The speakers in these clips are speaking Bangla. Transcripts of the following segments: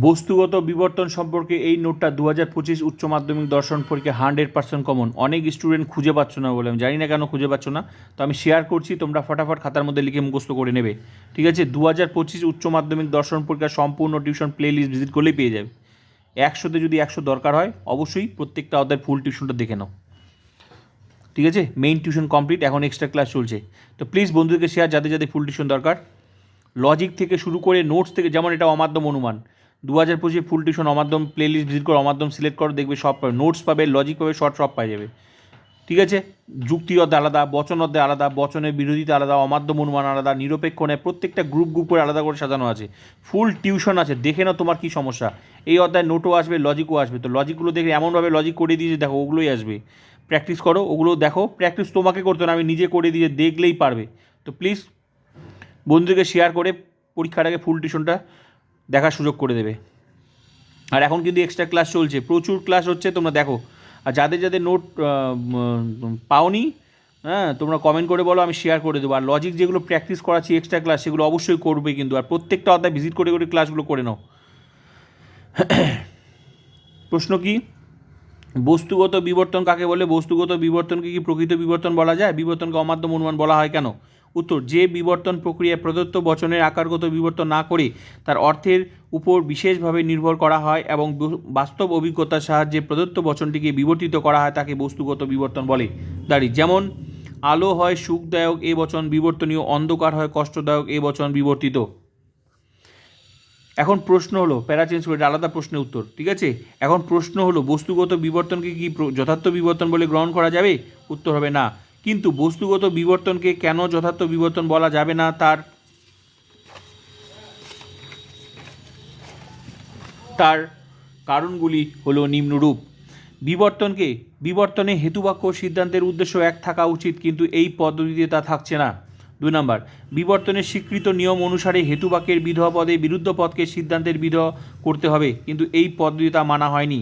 বস্তুগত বিবর্তন সম্পর্কে এই নোটটা দু হাজার পঁচিশ উচ্চ মাধ্যমিক দর্শন পরীক্ষা হান্ড্রেড পার্সেন্ট কমন অনেক স্টুডেন্ট খুঁজে পাচ্ছ না বলে। আমি জানি না কেন খুঁজে পাচ্ছ না। তো আমি শেয়ার করছি, তোমরা ফটাফট খাতার মধ্যে লিখে মুখস্থ করে নেবে। ঠিক আছে? দু হাজার পঁচিশ উচ্চ মাধ্যমিক দর্শন পরীক্ষার সম্পূর্ণ টিউশন প্লে লিস্ট ভিজিট করলেই পেয়ে যাবে। একশোতে যদি একশো দরকার হয়, অবশ্যই প্রত্যেকটা অধ্যায় ফুল টিউশনটা দেখে নাও। ঠিক আছে? মেইন টিউশন কমপ্লিট এখন এক্সট্রা ক্লাস চলছে। তো প্লিজ বন্ধুদেরকে শেয়ার যাদের যাদের ফুল টিউশন দরকার। লজিক থেকে শুরু করে নোটস থেকে, যেমন এটা অমাধ্যম অনুমান। দু হাজার পঁচিশে ফুল টিউশন অমাধ্যম প্লে লিস্ট ভিজিট করো, অমাধ্যম সিলেক্ট করো, দেখবে সব পাবে নোটস পাবে লজিক পাবে শর্ট সব পাই যাবে। ঠিক আছে? যুক্তি অর্ধে আলাদা, বচন অধ্যায় আলাদা, বচনের বিরোধিতা আলাদা, অমাধ্যম অনুমান আলাদা নিরপেক্ষ নেয় প্রত্যেকটা গ্রুপ গ্রুপ করে আলাদা করে সাজানো আছে। ফুল টিউশন আছে, দেখে নাও তোমার কী সমস্যা। এই অধ্যায় নোটও আসবে লজিকও আসবে। তো লজিকগুলো দেখে এমনভাবে লজিক করে দিয়েছে দেখো, ওগুলোই আসবে। প্র্যাকটিস করো, ওগুলো দেখো। প্র্যাকটিস তোমাকে করতে না আমি নিজে করে দিয়ে দেখলেই পারবে। তো প্লিজ বন্ধুদেরকে শেয়ার করে পরীক্ষার আগে ফুল টিউশনটা দেখার সুযোগ করে দেবে। আর এখন কিন্তু এক্সট্রা ক্লাস চলছে। প্রচুর ক্লাস হচ্ছে, তোমরা দেখো। আর যাদের যাদের নোট পাওনি হ্যাঁ তোমরা কমেন্ট করে বলো, আমি শেয়ার করে দেবো। আর লজিক যেগুলো প্র্যাকটিস করাচ্ছি এক্সট্রা ক্লাস সেগুলো অবশ্যই করবে কিন্তু। আর প্রত্যেকটা অধ্যায় ভিজিট করে করে ক্লাসগুলো করে নাও। প্রশ্ন কি? বস্তুগত বিবর্তন কাকে বলে? বস্তুগত বিবর্তনকে কি প্রকৃত বিবর্তন বলা যায়? বিবর্তনকে অমাধ্যম অনুমান বলা হয় কেন? উত্তর, যে বিবর্তন প্রক্রিয়ায় প্রদত্ত বচনের আকারগত বিবর্তন না করে তার অর্থের উপর বিশেষভাবে নির্ভর করা হয় এবং বাস্তব অভিজ্ঞতার সাহায্যে প্রদত্ত বচনটিকে বিবর্তিত করা হয় তাকে বস্তুগত বিবর্তন বলে। দাঁড়ি, যেমন, আলো হয় সুখদায়ক, এ বচন বিবর্তনীয়, অন্ধকার হয় কষ্টদায়ক, এ বচন বিবর্তিত। এখন প্রশ্ন হলো, প্যারা চেঞ্জ করে আলাদা প্রশ্নের উত্তর, ঠিক আছে? এখন প্রশ্ন হলো, বস্তুগত বিবর্তনকে কি যথার্থ বিবর্তন বলে গ্রহণ করা যাবে? উত্তর হবে না। কিন্তু বস্তুগত বিবর্তনকে কেন যথার্থ বিবর্তন বলা যাবে না তার তার কারণগুলি হলো নিম্নরূপ। বিবর্তনকে, বিবর্তনে হেতুবাক্য সিদ্ধান্তের উদ্দেশ্য এক থাকা উচিত, কিন্তু এই পদ্ধতিতে তা থাকছে না। দুই নম্বর, বিবর্তনের স্বীকৃত নিয়ম অনুসারে হেতুবাক্যের বিধ পদে বিরুদ্ধ পদকে সিদ্ধান্তের বিধ করতে হবে, কিন্তু এই পদ্ধতি তা মানা হয়নি।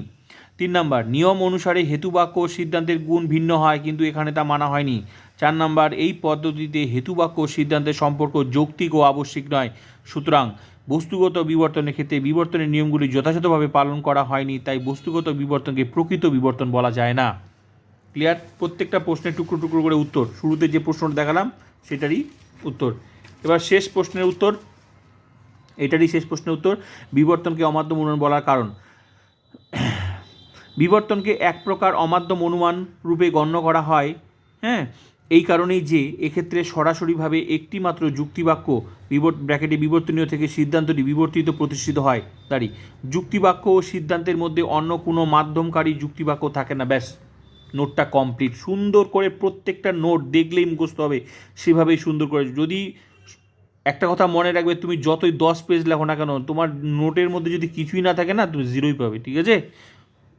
তিন নম্বর, নিয়ম অনুসারে হেতুবাক্য ও সিদ্ধান্তের গুণ ভিন্ন হয়, কিন্তু এখানে তা মানা হয়নি। চার নম্বর, এই পদ্ধতিতে হেতুবাক্য ও সিদ্ধান্তের সম্পর্ক যৌক্তিক ও আবশ্যিক নয়। সুতরাং, বস্তুগত বিবর্তনের ক্ষেত্রে বিবর্তনের নিয়মগুলি যথাযথভাবে পালন করা হয়নি, তাই বস্তুগত বিবর্তনকে প্রকৃত বিবর্তন বলা যায় না। ক্লিয়ার প্রত্যেকটা প্রশ্নের টুকরো টুকরো করে উত্তর। শুরুতে যে প্রশ্নটা দেখালাম, সেটারই উত্তর। এবার শেষ প্রশ্নের উত্তর। এটারই শেষ প্রশ্নের উত্তর। বিবর্তনকে অমাধ্যম অনুমান বলার কারণ। বিবর্তনকে এক প্রকার অমাধ্যম অনুমান রূপে গণ্য করা হয়। হ্যাঁ? এই কারণেই যে এক্ষেত্রে সরাসরিভাবে একটি মাত্র যুক্তিবাক্য বিবর ব্র্যাকেটে বিবর্তনীয় থেকে সিদ্ধান্তটি বিবর্তিত প্রতিষ্ঠিত হয়। তারই যুক্তিবাক্য ও সিদ্ধান্তের মধ্যে অন্য কোনো মাধ্যমকারী যুক্তিবাক্য থাকে না, ব্যাস। নোটটা কমপ্লিট সুন্দর করে প্রত্যেকটা নোট দেখলেই মুখস্থ হবে, সেভাবেই সুন্দর করে। যদি একটা কথা মনে রাখবে, তুমি যতই দশ পেজ লেখো না কেন, তোমার নোটের মধ্যে যদি কিছুই না থাকে না, তুমি জিরোই পাবে, ঠিক আছে?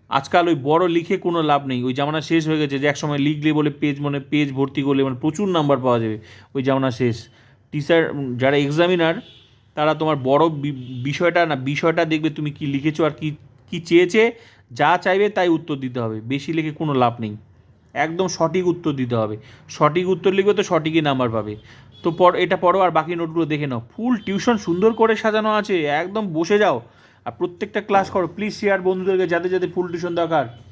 আজকাল ওই বড় লিখে কোনো লাভ নেই। ওই জামানা শেষ হয়ে গেছে যে এক সময় লিখলে বলে পেজ মানে পেজ ভর্তি করলে মানে প্রচুর নাম্বার পাওয়া যাবে, ওই জামানা শেষ। টিচার যারা এক্সামিনার তারা তোমার বড় বিষয়টা না, বিষয়টা দেখবে তুমি কি লিখেছো আর কি কি চেয়েছে যা চাইবে তাই উত্তর দিতে হবে। বেশি লিখে কোনো লাভ নেই। একদম সঠিক উত্তর দিতে হবে। সঠিক উত্তর লিখবে তো সঠিকই নাম্বার পাবে। তো পর, এটা পড়ো আর বাকি নোটগুলো দেখে নাও। ফুল টিউশন সুন্দর করে সাজানো আছে। একদম বসে যাও। আর প্রত্যেকটা ক্লাস করো। প্লিজ শেয়ার বন্ধুদেরকে যাদের যাদের ফুল টিউশন দরকার।